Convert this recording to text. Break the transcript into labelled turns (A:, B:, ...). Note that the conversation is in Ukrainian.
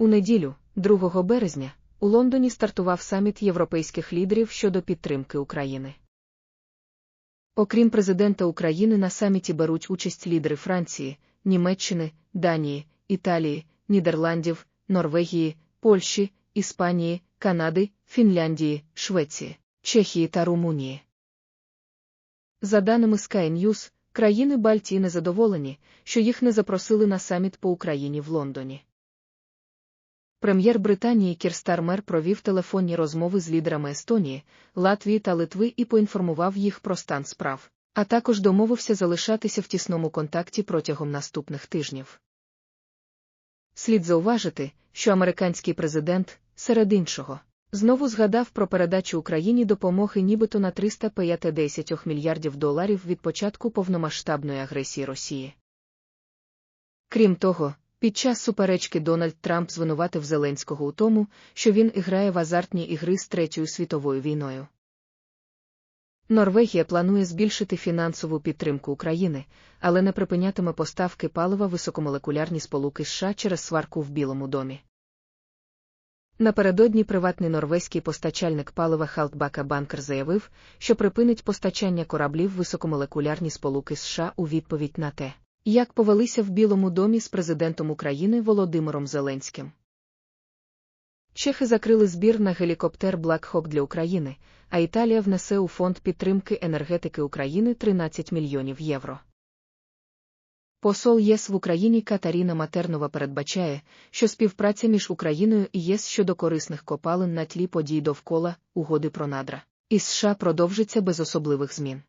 A: У неділю, 2 березня, у Лондоні стартував саміт європейських лідерів щодо підтримки України. Окрім президента України, на саміті беруть участь лідери Франції, Німеччини, Данії, Італії, Нідерландів, Норвегії, Польщі, Іспанії, Канади, Фінляндії, Швеції, Чехії та Румунії. За даними Sky News, країни Бальтії незадоволені, що їх не запросили на саміт по Україні в Лондоні. Прем'єр Британії Кір Стармер провів телефонні розмови з лідерами Естонії, Латвії та Литви і поінформував їх про стан справ, а також домовився залишатися в тісному контакті протягом наступних тижнів. Слід зауважити, що американський президент, серед іншого, знову згадав про передачу Україні допомоги нібито на 350 мільярдів доларів від початку повномасштабної агресії Росії. Крім того, під час суперечки Дональд Трамп звинуватив Зеленського у тому, що він грає в азартні ігри з Третьою світовою війною. Норвегія планує збільшити фінансову підтримку України, але не припинятиме поставки палива високомолекулярні сполуки США через сварку в Білому домі. Напередодні приватний норвезький постачальник палива Халтбака Банкер заявив, що припинить постачання кораблів високомолекулярні сполуки США у відповідь на те, як повелися в Білому домі з президентом України Володимиром Зеленським. Чехи закрили збір на гелікоптер Black Hawk для України, а Італія внесе у фонд підтримки енергетики України 13 мільйонів євро. Посол ЄС в Україні Катаріна Матернова передбачає, що співпраця між Україною і ЄС щодо корисних копалин на тлі подій довкола угоди про надра і США продовжиться без особливих змін.